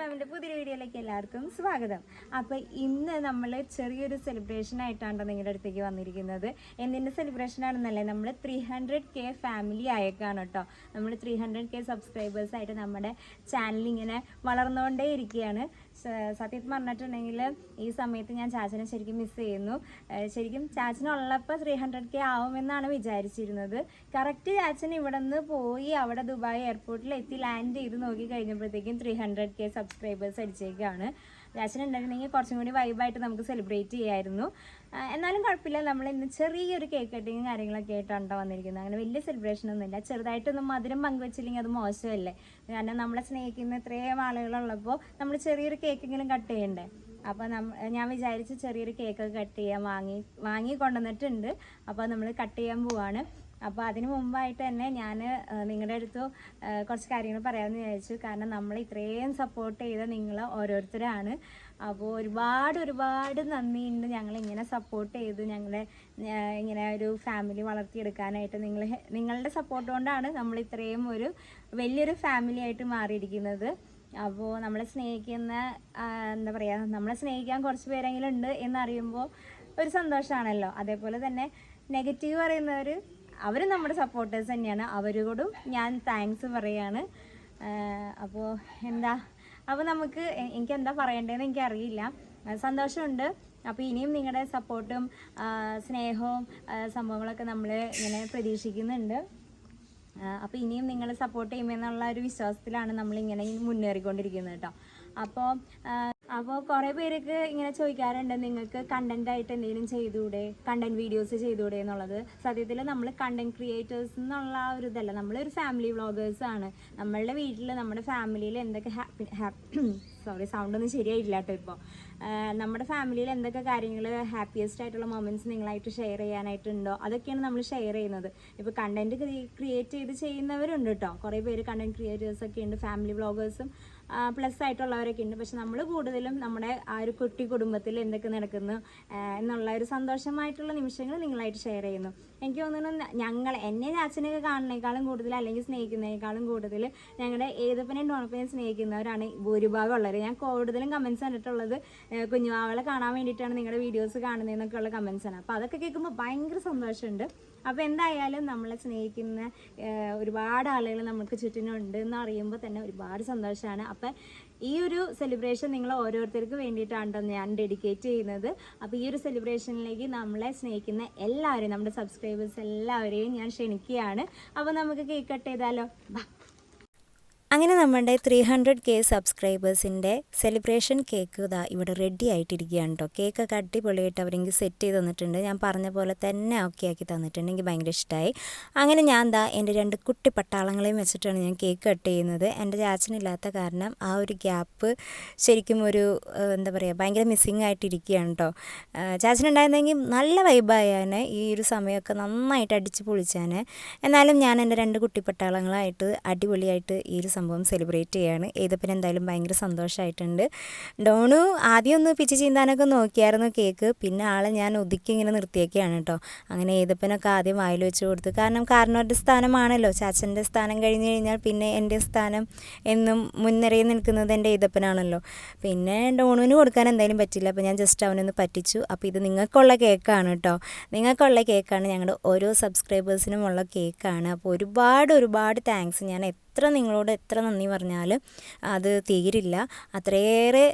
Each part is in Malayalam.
മാമിന്റെ പുതിയ വീഡിയോയിലേക്ക് എല്ലാവർക്കും സ്വാഗതം. അപ്പോൾ ഇന്ന് നമ്മൾ ചെറിയൊരു സെലിബ്രേഷൻ ആയിട്ടാണ് നിങ്ങളുടെ അടുത്തേക്ക് വന്നിരിക്കുന്നത്. എന്തിന്റെ സെലിബ്രേഷൻ ആണെന്നല്ലേ? നമ്മൾ ത്രീ ഹൺഡ്രഡ് കെ ഫാമിലി ആയേക്കാണ് കേട്ടോ. നമ്മൾ ത്രീ ഹൺഡ്രഡ് കെ സബ്സ്ക്രൈബേഴ്സ് ആയിട്ട് നമ്മുടെ ചാനൽ ഇങ്ങനെ വളർന്നുകൊണ്ടേ ഇരിക്കുകയാണ്. സത്യത്തിൽ സത്യം പറഞ്ഞിട്ടുണ്ടെങ്കിൽ ഈ സമയത്ത് ഞാൻ ചാച്ചനെ ശരിക്കും മിസ് ചെയ്യുന്നു. ശരിക്കും ചാച്ചനുള്ളപ്പോൾ ത്രീ ഹൺഡ്രഡ് കെ ആവുമെന്നാണ് വിചാരിച്ചിരുന്നത്. കറക്റ്റ് ചാച്ചൻ ഇവിടെ നിന്ന് പോയി അവിടെ ദുബായ് എയർപോർട്ടിൽ എത്തി ലാൻഡ് ചെയ്ത് നോക്കി കഴിഞ്ഞപ്പോഴത്തേക്കും ത്രീ ഹൺഡ്രഡ് കെ സബ്സ്ക്രൈബേഴ്സ് അടിച്ചേക്കാണ്. ചാച്ചൻ ഉണ്ടായിരുന്നെങ്കിൽ കുറച്ചും കൂടി വൈബായിട്ട് നമുക്ക് സെലിബ്രേറ്റ് ചെയ്യായിരുന്നു. എന്നാലും കുഴപ്പമില്ല. നമ്മൾ ഇന്ന് ചെറിയൊരു കേക്ക് കട്ടിങ്ങും കാര്യങ്ങളൊക്കെ ആയിട്ടാണ് വന്നിരിക്കുന്നത്. അങ്ങനെ വലിയ സെലിബ്രേഷൻ ഒന്നുമില്ല. ചെറുതായിട്ടൊന്നും മധുരം പങ്കുവെച്ചില്ലെങ്കിൽ അത് മോശമല്ലേ? കാരണം നമ്മളെ സ്നേഹിക്കുന്ന ഇത്രയും ആളുകളുള്ളപ്പോൾ നമ്മൾ ചെറിയൊരു കേക്കെങ്കിലും കട്ട് ചെയ്യണ്ടേ? അപ്പോൾ നമ്മ ഞാൻ വിചാരിച്ച് ചെറിയൊരു കേക്ക് കട്ട് ചെയ്യാൻ വാങ്ങി വാങ്ങി കൊണ്ടുവന്നിട്ടുണ്ട്. അപ്പോൾ നമ്മൾ കട്ട് ചെയ്യാൻ പോവാണ്. അപ്പോൾ അതിന് മുമ്പായിട്ട് തന്നെ ഞാൻ നിങ്ങളുടെ അടുത്ത് കുറച്ച് കാര്യങ്ങൾ പറയാമെന്ന് വിചാരിച്ചു. കാരണം നമ്മൾ ഇത്രയും സപ്പോർട്ട് ചെയ്ത നിങ്ങൾ ഓരോരുത്തരാണ്. അപ്പോൾ ഒരുപാട് ഒരുപാട് നന്ദിയുണ്ട് ഞങ്ങൾ ഇങ്ങനെ സപ്പോർട്ട് ചെയ്ത് ഞങ്ങളെ ഇങ്ങനെ ഒരു ഫാമിലി വളർത്തിയെടുക്കാനായിട്ട്. നിങ്ങൾ നിങ്ങളുടെ സപ്പോർട്ട് കൊണ്ടാണ് നമ്മൾ ഇത്രയും ഒരു വലിയൊരു ഫാമിലി ആയിട്ട് മാറിയിരിക്കുന്നത്. അപ്പോൾ നമ്മളെ സ്നേഹിക്കുന്ന എന്താ പറയുക നമ്മളെ സ്നേഹിക്കാൻ കുറച്ച് പേരെങ്കിലും ഉണ്ട് എന്നറിയുമ്പോൾ ഒരു സന്തോഷമാണല്ലോ അതേപോലെ തന്നെ നെഗറ്റീവ് പറയുന്നവർ അവർ നമ്മുടെ സപ്പോർട്ടേഴ്സ് തന്നെയാണ്. അവരോടും ഞാൻ താങ്ക്സ് പറയാണ്. അപ്പോൾ എന്താ അപ്പോൾ നമുക്ക് എനിക്ക് എന്താ പറയേണ്ടതെന്ന് എനിക്കറിയില്ല. സന്തോഷമുണ്ട്. അപ്പോൾ ഇനിയും നിങ്ങളുടെ സപ്പോർട്ടും സ്നേഹവും സംഭവങ്ങളൊക്കെ നമ്മൾ ഇങ്ങനെ പ്രതീക്ഷിക്കുന്നുണ്ട്. അപ്പോൾ ഇനിയും നിങ്ങൾ സപ്പോർട്ട് ചെയ്യുമെന്നുള്ള ഒരു വിശ്വാസത്തിലാണ് നമ്മളിങ്ങനെ മുന്നേറിക്കൊണ്ടിരിക്കുന്നത് കേട്ടോ. അപ്പോൾ അപ്പോൾ കുറേ പേർക്ക് ഇങ്ങനെ ചോദിക്കാറുണ്ട് നിങ്ങൾക്ക് കണ്ടന്റ് ആയിട്ട് എന്തെങ്കിലും ചെയ്തുകൂടെ കണ്ടന്റ് വീഡിയോസ് ചെയ്തുകൂടെ എന്നുള്ളത്. സത്യത്തിൽ നമ്മൾ കണ്ടന്റ് ക്രിയേറ്റേഴ്സ് എന്നുള്ള ആ ഒരു ഇതല്ല. നമ്മളൊരു ഫാമിലി വ്ളോഗേഴ്സ് ആണ്. നമ്മളുടെ വീട്ടിൽ നമ്മുടെ ഫാമിലിയിൽ എന്തൊക്കെ ഹാപ്പി ഹാപ്പി സോറി സൗണ്ട് ഒന്നും ശരിയായില്ല കേട്ടോ ഇപ്പോൾ നമ്മുടെ ഫാമിലിയിൽ എന്തൊക്കെ കാര്യങ്ങൾ ഹാപ്പിയസ്റ്റ് ആയിട്ടുള്ള മൊമെന്റ്സ് നിങ്ങളായിട്ട് ഷെയർ ചെയ്യാനായിട്ടുണ്ടോ? അതൊക്കെയാണ് നമ്മൾ ഷെയർ ചെയ്യുന്നത്. ഇപ്പോൾ കണ്ടന്റ് ക്രിയേറ്റ് ചെയ്ത് ചെയ്യുന്നവരുണ്ട് കേട്ടോ. കുറേ പേര് കണ്ടന്റ് ക്രിയേറ്റേഴ്സൊക്കെ ഉണ്ട്. ഫാമിലി വ്ളോഗേഴ്സും പ്ലസ് ആയിട്ടുള്ളവരൊക്കെ ഉണ്ട്. പക്ഷെ നമ്മൾ കൂടുതലും നമ്മുടെ ആ ഒരു കുട്ടി കുടുംബത്തിൽ എന്തൊക്കെ നടക്കുന്നു എന്നുള്ള ഒരു സന്തോഷമായിട്ടുള്ള നിമിഷങ്ങൾ നിങ്ങളായിട്ട് ഷെയർ ചെയ്യുന്നു. എനിക്ക് തോന്നുന്നു ഞങ്ങൾ എന്നെ അച്ഛനെയൊക്കെ കാണുന്നേക്കാളും കൂടുതൽ അല്ലെങ്കിൽ സ്നേഹിക്കുന്നതിനേക്കാളും കൂടുതൽ ഞങ്ങളുടെ ഏതപ്പനെയും ഡോണപ്പനെയും സ്നേഹിക്കുന്നവരാണ്. ഭൂരിഭാഗം ഉള്ളത് ഞാൻ കൂടുതലും കമൻസ് കണ്ടിട്ടുള്ളത് കുഞ്ഞുവാവളെ കാണാൻ വേണ്ടിയിട്ടാണ് നിങ്ങളുടെ വീഡിയോസ് കാണുന്നതെന്നൊക്കെ ഉള്ള കമൻസ് ആണ്. അപ്പോൾ അതൊക്കെ കേൾക്കുമ്പോൾ ഭയങ്കര സന്തോഷമുണ്ട്. അപ്പോൾ എന്തായാലും നമ്മളെ സ്നേഹിക്കുന്ന ഒരുപാട് ആളുകൾ നമുക്ക് ചുറ്റിനുണ്ട് എന്ന് അറിയുമ്പോൾ തന്നെ ഒരുപാട് സന്തോഷമാണ്. അപ്പം ഈ ഒരു സെലിബ്രേഷൻ നിങ്ങൾ ഓരോരുത്തർക്ക് വേണ്ടിയിട്ടാണ് ഞാൻ ഡെഡിക്കേറ്റ് ചെയ്യുന്നത്. അപ്പോൾ ഈ ഒരു സെലിബ്രേഷനിലേക്ക് നമ്മളെ സ്നേഹിക്കുന്ന എല്ലാവരെയും നമ്മുടെ സബ്സ്ക്രൈബേഴ്സ് എല്ലാവരെയും ഞാൻ ക്ഷണിക്കുകയാണ്. അപ്പോൾ നമുക്ക് കേക്ക് കട്ട് ചെയ്താലോ? ബാ അങ്ങനെ നമ്മുടെ ത്രീ ഹൺഡ്രഡ് കെ സബ്സ്ക്രൈബേഴ്സിന്റെ സെലിബ്രേഷൻ കേക്ക് ഇതാ ഇവിടെ റെഡി ആയിട്ടിരിക്കുകയാണ് കേട്ടോ കേക്കൊക്കെ അടിപൊളിയായിട്ട് അവരെങ്കിൽ സെറ്റ് ചെയ്ത് തന്നിട്ടുണ്ട്. ഞാൻ പറഞ്ഞ പോലെ തന്നെ ഓക്കെ ആക്കി തന്നിട്ടുണ്ട്. എനിക്ക് ഭയങ്കര ഇഷ്ടമായി അങ്ങനെ ഞാൻ എന്താ എന്റെ രണ്ട് കുട്ടി പട്ടാളങ്ങളെയും വെച്ചിട്ടാണ് ഞാൻ കേക്ക് കട്ട് ചെയ്യുന്നത്. എന്റെ ചാച്ചനില്ലാത്ത കാരണം ആ ഒരു ഗ്യാപ്പ് ശരിക്കും ഒരു എന്താ പറയുക ഭയങ്കര മിസ്സിങ് ആയിട്ടിരിക്കുകയാണ് കേട്ടോ ചാച്ചനുണ്ടായിരുന്നെങ്കിൽ നല്ല വൈബായാനെ ഈ ഒരു സമയമൊക്കെ നന്നായിട്ട് അടിച്ച് പൊളിച്ചാനെ. എന്നാലും ഞാൻ എന്റെ രണ്ട് കുട്ടി കുട്ടിപ്പട്ടാളങ്ങളായിട്ട് അടിപൊളിയായിട്ട് ഈ ഒരു സംഭവം സെലിബ്രേറ്റ് ചെയ്യാണ്. ഏതപ്പന് എന്തായാലും ഭയങ്കര സന്തോഷമായിട്ടുണ്ട് ഡോണു ആദ്യം ഒന്ന് പിച്ച് ചീന്താനൊക്കെ നോക്കിയായിരുന്നു കേക്ക്. പിന്നെ ആളെ ഞാൻ ഒതുക്കി ഇങ്ങനെ നിർത്തിയൊക്കെയാണ് കേട്ടോ. അങ്ങനെ ഏതപ്പനൊക്കെ ആദ്യം വായിൽ വെച്ച് കൊടുത്തു. കാരണം കാരണവരുടെ സ്ഥാനമാണല്ലോ. ചാച്ചന്റെ സ്ഥാനം കഴിഞ്ഞ് കഴിഞ്ഞാൽ പിന്നെ എന്റെ സ്ഥാനം എന്നും മുൻനിരയിൽ നിൽക്കുന്നത് എന്റെ ഏതപ്പനാണല്ലോ. പിന്നെ ഡോണുവിന് കൊടുക്കാൻ എന്തായാലും പറ്റില്ല. അപ്പോൾ ഞാൻ ജസ്റ്റ് അവനൊന്ന് പറ്റിച്ചു. അപ്പോൾ ഇത് നിങ്ങൾക്കുള്ള കേക്കാണ് കേട്ടോ. നിങ്ങൾക്കുള്ള കേക്കാണ് ഞങ്ങളുടെ ഓരോ സബ്സ്ക്രൈബേഴ്സിനും സബ്സ്ക്രൈബേഴ്സിനുമുള്ള കേക്കാണ്. അപ്പോൾ ഒരുപാട് ഒരുപാട് താങ്ക്സ് ഞാൻ എത്ര നിങ്ങളോട് എത്ര നന്ദി പറഞ്ഞാലും അത് തീരില്ല. അത്രയേറെ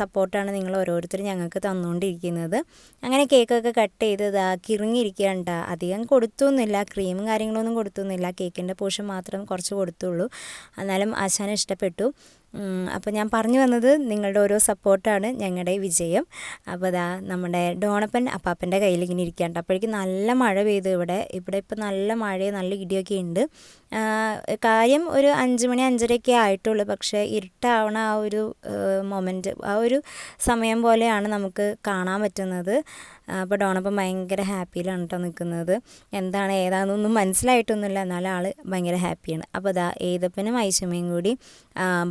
സപ്പോർട്ടാണ് നിങ്ങൾ ഓരോരുത്തരും ഞങ്ങൾക്ക് തന്നുകൊണ്ടിരിക്കുന്നത്. അങ്ങനെ കേക്കൊക്കെ കട്ട് ചെയ്ത് ഇതാ കിറുങ്ങിയിരിക്കുകയാണ് അധികം കൊടുത്തൊന്നുമില്ല. ക്രീമും കാര്യങ്ങളൊന്നും കൊടുത്തൊന്നുമില്ല. കേക്കിന്റെ പോഷൻ മാത്രം കുറച്ച് കൊടുത്തുള്ളൂ. എന്നാലും ആശാന ഇഷ്ടപ്പെട്ടു. അപ്പോൾ ഞാൻ പറഞ്ഞു വന്നത് നിങ്ങളുടെ ഓരോ സപ്പോർട്ടാണ് ഞങ്ങളുടെ വിജയം. അപ്പോൾ അതാ നമ്മുടെ ഡോണപ്പൻ അപ്പാപ്പന്റെ കയ്യിൽ ഇങ്ങനെ ഇരിക്കാണ്ട്. അപ്പോഴേക്കും നല്ല മഴ പെയ്തു ഇവിടെ. ഇവിടെ ഇപ്പോൾ നല്ല മഴയും നല്ല ഇടിയൊക്കെ ഉണ്ട് കാര്യം ഒരു അഞ്ച് മണി അഞ്ചരയൊക്കെ ആയിട്ടുള്ളൂ. പക്ഷേ ഇരുട്ടാവണ ആ ഒരു മൊമെന്റ് ആ ഒരു സമയം പോലെയാണ് നമുക്ക് കാണാൻ പറ്റുന്നത്. അപ്പോൾ ഡോണപ്പം ഭയങ്കര ഹാപ്പിയിലാണ് കേട്ടോ നിൽക്കുന്നത് എന്താണ് ഏതാണെന്നൊന്നും മനസ്സിലായിട്ടൊന്നുമില്ല. എന്നാലും ആൾ ഭയങ്കര ഹാപ്പിയാണ്. അപ്പോൾ അതാ ഏതപ്പനും ഐശമ്മയും കൂടി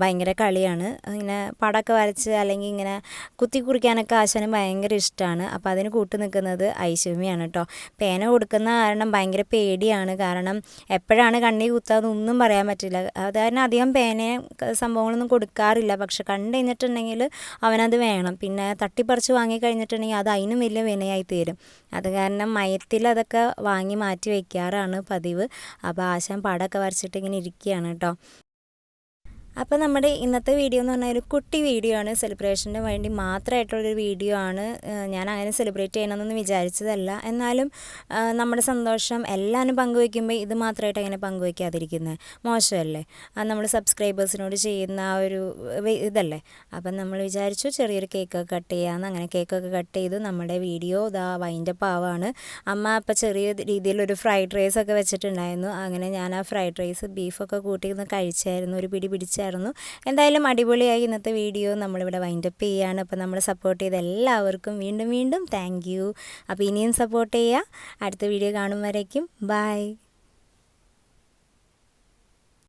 ഭയങ്കര കളിയാണ്. ഇങ്ങനെ പടമൊക്കെ വരച്ച് അല്ലെങ്കിൽ ഇങ്ങനെ കുത്തി കുറിക്കാനൊക്കെ ആശാനും ഭയങ്കര ഇഷ്ടമാണ് അപ്പോൾ അതിന് കൂട്ടു നിൽക്കുന്നത് ഐശമ്മയാണ് കേട്ടോ പേന കൊടുക്കുന്ന കാരണം ഭയങ്കര പേടിയാണ്. കാരണം എപ്പോഴാണ് കണ്ണി കുത്താതൊന്നും പറയാൻ പറ്റില്ല. അത് കാരണം അധികം പേനയെ സംഭവങ്ങളൊന്നും കൊടുക്കാറില്ല. പക്ഷെ കണ്ടു കഴിഞ്ഞിട്ടുണ്ടെങ്കിൽ അവനത് വേണം. പിന്നെ തട്ടിപ്പറിച്ച് വാങ്ങി കഴിഞ്ഞിട്ടുണ്ടെങ്കിൽ അത് അതിനും വലിയ വിനയായി തീരും അത് കാരണം മയത്തിൽ അതൊക്കെ വാങ്ങി മാറ്റി വയ്ക്കാറാണ് പതിവ്. അപ്പോൾ ആശാൻ പടമൊക്കെ വരച്ചിട്ട് ഇങ്ങനെ ഇരിക്കുകയാണ് കേട്ടോ അപ്പോൾ നമ്മുടെ ഇന്നത്തെ വീഡിയോ എന്ന് പറഞ്ഞാൽ ഒരു കുട്ടി വീഡിയോ ആണ്. സെലിബ്രേഷന് വേണ്ടി മാത്രമായിട്ടുള്ളൊരു വീഡിയോ ആണ്. ഞാൻ അങ്ങനെ സെലിബ്രേറ്റ് ചെയ്യണമെന്നൊന്നും വിചാരിച്ചതല്ല. എന്നാലും നമ്മുടെ സന്തോഷം എല്ലാവരും പങ്കുവയ്ക്കുമ്പോൾ ഇത് മാത്രമായിട്ട് അങ്ങനെ പങ്കുവയ്ക്കാതിരിക്കുന്നത് മോശമല്ലേ? അത് നമ്മൾ സബ്സ്ക്രൈബേഴ്സിനോട് ചെയ്യുന്ന ആ ഒരു ഇതല്ലേ? അപ്പം നമ്മൾ വിചാരിച്ചു ചെറിയൊരു കേക്കൊക്കെ കട്ട് ചെയ്യാമെന്ന് അങ്ങനെ കേക്കൊക്കെ കട്ട് ചെയ്തു. നമ്മുടെ വീഡിയോ ഇതാ വൈന്റെ പാവാണ് അമ്മ അപ്പം ചെറിയ രീതിയിലൊരു ഫ്രൈഡ് റൈസ് ഒക്കെ വെച്ചിട്ടുണ്ടായിരുന്നു. അങ്ങനെ ഞാൻ ആ ഫ്രൈഡ് റൈസ് ബീഫൊക്കെ കൂട്ടി ഒന്ന് കഴിച്ചായിരുന്നു. ഒരു പിടി പിടിച്ചായിരുന്നു. എന്തായാലും അടിപൊളിയായി ഇന്നത്തെ വീഡിയോ നമ്മളിവിടെ വൈൻഡപ്പ് ചെയ്യുകയാണ് അപ്പോൾ നമ്മളെ സപ്പോർട്ട് ചെയ്ത എല്ലാവർക്കും വീണ്ടും വീണ്ടും താങ്ക് അപ്പോൾ ഇനിയും സപ്പോർട്ട് ചെയ്യുക അടുത്ത വീഡിയോ കാണും വരയ്ക്കും ബൈ